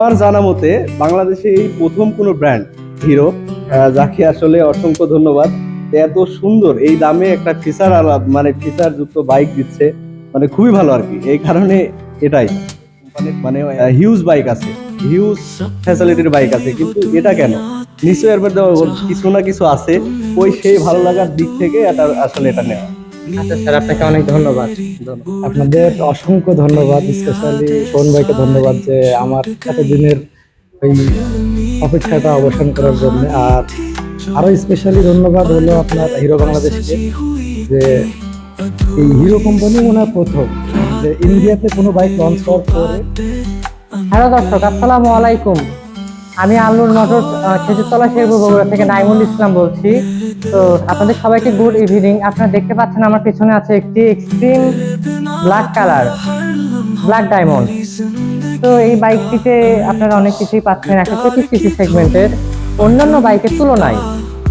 আমার জানা মতে বাংলাদেশে এই প্রথম কোনো ব্র্যান্ড হিরো যাকে আসলে অসংখ্য ধন্যবাদ। এত সুন্দর, এই দামে একটা ফিচার আলাদা মানে ফিচার যুক্ত বাইক দিচ্ছে মানে খুবই ভালো আর কি। এই কারণে এটাই। মানে হিউজ বাইক আছে। হিউজ ফ্যাসিলিটির বাইক আছে। কিন্তু এটা কেন? নিশ্চয়ই কিছু না কিছু আছে। ওই সেই ভালো লাগার দিক থেকে এটা আসলে এটা নেওয়া। আচ্ছা স্যার, আপনাকে অনেক ধন্যবাদ। আপনাদের অসংখ্য ধন্যবাদ স্পেশালি সোহন ভাইকে ধন্যবাদ যে আমার এতদিনের ওই অপেক্ষাটা অবসান করার জন্য। আর আরও স্পেশালি ধন্যবাদ হলো আপনার হিরো বাংলাদেশকে যে এই হিরো কোম্পানি মনে হয় প্রথম, যে ইন্ডিয়াতে কোনো বাইক লঞ্চ করার পরে। হ্যালো দর্শক, আসসালামু আলাইকুম। আমি আলুর মোটর খেজুরতলা শেরপুর বগুড়া থেকে নাইমুল ইসলাম বলছি। তো আপনাদের সবাইকে গুড ইভিনিং আপনারা দেখতে পাচ্ছেন আমার পিছনে আছে একটি extreme black colour black diamond তো এই বাইকটিতে আপনারা অনেক কিছুই পাচ্ছেন একশো পঁচিশ সিসি সেগমেন্টের অন্যান্য বাইকের তুলনায়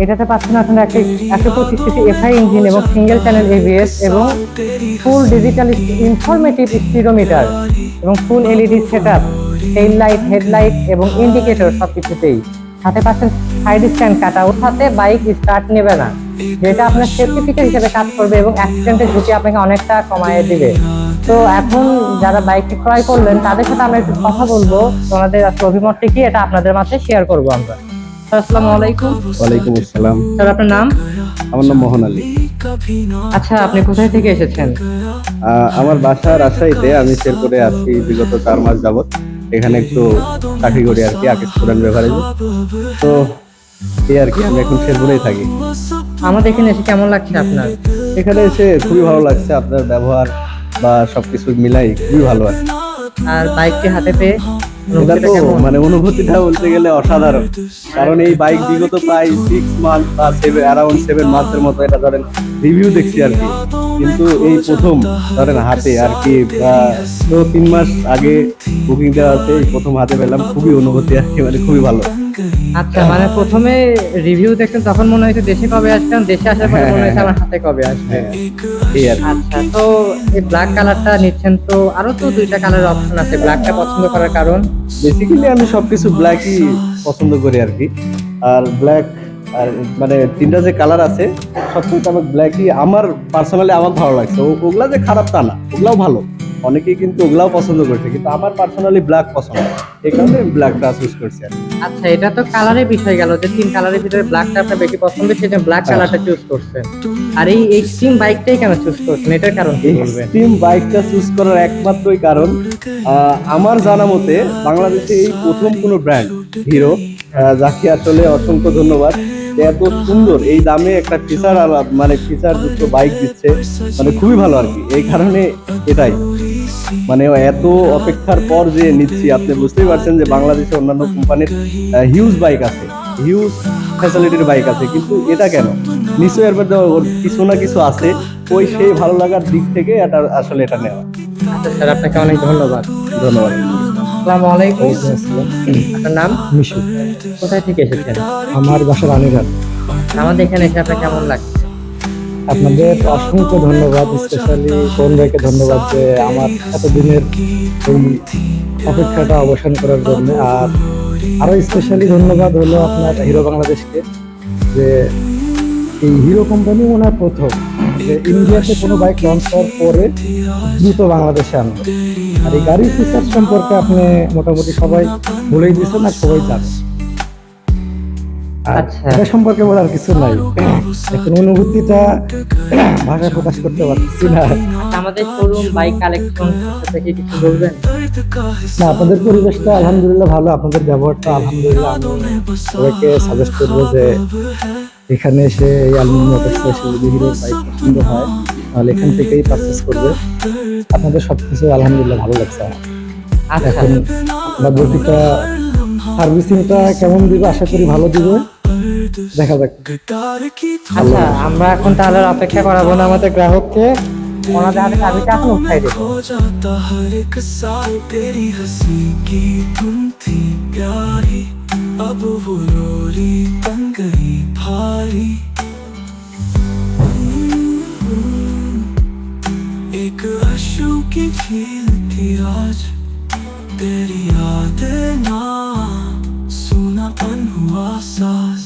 এটাতে পাচ্ছেন আপনারা একটি একশো পঁচিশ সিসি এফআই ইঞ্জিন এবং সিঙ্গেল চ্যানেল এবিএস এবং ফুল ডিজিটাল ইনফরমেটিভ স্পিডোমিটার এবং full LED set up tail light headlight এবং ইন্ডিকেটর সব কিছুতেই সাথে পাচ্ছেন সাইড স্ট্যান্ড কাটা ওর সাথে বাইক স্টার্ট নেবে না। যেটা আপনার সেফটি ফিচার হিসেবে কাজ করবে এবং অ্যাক্সিডেন্টের ঝুঁকি আপনাকে অনেকটা কমায় দিবে। তো এখন যারা বাইকটি ক্রয় করলেন তাদের সাথে আমরা একটু কথা বলব। ওনাদের আসলে অভিমতটি কি এটা আপনাদের মাঝে শেয়ার করব আমরা। আসসালামু আলাইকুম। ওয়ালাইকুম আসসালাম। স্যার আপনার নাম? আমার নাম মোহন আলী। আচ্ছা আপনি কোথায় থেকে এসেছেন? আমার বাসা রাজশাহীতে। আমি শেরপুরে আছি বিগত চার মাস যাবত এখানে একটু চাকরি করি আর কি আকিস স্টুডেন্ট বেভারেজে তো এই আর কি আমি এখন শেরপুরেই থাকি। আমাদের এখানে এসে কেমন লাগছে আপনার? এখানে এসে খুবই ভালো লাগছে আপনার ব্যবহার বা সবকিছু মিলাই খুবই ভালো আর কি। আর বাইকটি হাতে পেয়ে এটা তো কেমন? মানে অনুভূতিটা বলতে গেলে অসাধারণ। কারণ এই বাইক বিগত প্রায় সিক্স মান্থ বা সেভেন অ্যারাউন্ড সেভেন মান্থের মতো এটা ধরেন রিভিউ দেখছি আর কি। কিন্তু এই প্রথম ধরেন হাতে আর কি তিন মাস আগে বুকিং দেওয়া আছে এই প্রথম হাতে পেলাম খুবই অনুভূতি আর কি মানে খুবই ভালো। আচ্ছা মানে প্রথমে রিভিউ দেখতেন তখন মনে হয়েছে দেশে কবে আসবেন দেশে আসার পরে মনে হয়েছে আমার হাতে কবে আসবে। হ্যাঁ। আচ্ছা তো এই ব্ল্যাক কালারটা নিচ্ছেন তো আরও তো দুইটা কালার অপশন আছে ব্ল্যাকটা পছন্দ করার কারণ। বেসিক্যালি আমি সবকিছু ব্ল্যাকই পছন্দ করি আর কি। আর ব্ল্যাক আর মানে তিনটা যে কালার আছে সবকিছু আমার ব্ল্যাকই আমার পার্সোনালি আমার ভালো লাগছে। ওগুলা যে খারাপ তা না ওগুলাও ভালো। অনেকেই কিন্তু ওগুলাও পছন্দ করছে কিন্তু আমার পার্সোনালি ব্ল্যাক পছন্দ এই কারণে আমি ব্ল্যাকটা চুজ করছি আর আচ্ছা এটা তো কালারের বিষয় গেল যে তিন কালারের ভিতরে ব্ল্যাকটা আপনার বেশি পছন্দ জন্য ব্ল্যাক কালারটা চুজ করছেন। আর এই এক্সট্রিম বাইকটাই কেন চুজ করছেন? এটার কারণ কি বলবেন? এক্সট্রিম বাইকটা চুজ করার একমাত্রই কারণ আমার জানা মতে বাংলাদেশে এই প্রথম কোনো ব্র্যান্ড হিরো যাকে আসলে অসংখ্য ধন্যবাদ। এত সুন্দর এই দামে একটা ফিচার আলাদা মানে ফিচার যুক্ত বাইক দিচ্ছে মানে খুবই ভালো আর কি। এই কারণে এটাই। মানে এত অপেক্ষার পর যে নিচ্ছি আপনি বুঝতেই পারছেন যে বাংলাদেশে অন্যান্য কোম্পানির হিউজ বাইক আছে হিউজ ফ্যাসিলিটির বাইক আছে কিন্তু এটা কেন? নিশ্চয়ই এর মধ্যে ওর কিছু না কিছু আছে ওই সেই ভালো লাগার দিক থেকে এটা আসলে এটা নেওয়া। আচ্ছা স্যার আপনাকে অনেক ধন্যবাদ। ধন্যবাদ। আসসালামু আলাইকুম। আপনার নাম? মিশু। কোথায় থেকে এসেছেন? আমার বাসা রানীঘাট আমাদের এখানে এসে আপনার কেমন লাগছে? আপনাদের অসংখ্য ধন্যবাদ স্পেশালি ভাইকে ধন্যবাদ যে আমার এতদিনের অপেক্ষাটা অবসান করার জন্য। আর আরও স্পেশালি ধন্যবাদ হলো আপনার হিরো বাংলাদেশকে যে এই হিরো কোম্পানি মনে হয় প্রথম। যে ইন্ডিয়াতে কোনো বাইক লঞ্চ করার পরে দ্রুত বাংলাদেশে আনবে। আর এই গাড়ির ফিচার সম্পর্কে আপনি মোটামুটি সবাই বলেই দিয়েছেন আর সবাই জানে। আর আচ্ছা। এটা সম্পর্কে বলার কিছু নাই। এখন অনুভূতিটা ভাষায় প্রকাশ করতে পারছি না। আচ্ছা, আমাদের শোরুম বাইক কালেকশন থেকে কিছু বলবেন? না আপনাদের পরিবেশটা আলহামদুলিল্লাহ ভালো আপনাদের ব্যবহারটা আলহামদুলিল্লাহ আমি সবাইকে সাজেস্ট করব যে এখানে এসে এই আলমিন মোটরস এসে যদি হিরো বাইক পছন্দ হয় তাহলে এখান থেকেই পারচেস করবে আপনাদের সব কিছু আলহামদুলিল্লাহ ভালো লাগছে আমার আচ্ছা এখন আমরা বটিটা সার্ভিসিংটা কেমন দিবে আশা করি ভালো দিবে দেখা যাক আচ্ছা আমরা এখন তাহলে আর অপেক্ষা করাবো না আমাদের গ্রাহককে ওনাদের হাতে চাবিটা এখন উঠাই দেবো हो जाता हर एक साल तेरी हंसी की तुम थी प्यारी अब वो रोली बन की खेल थी आज। तेरी याद ना सुनापन हुआ सास।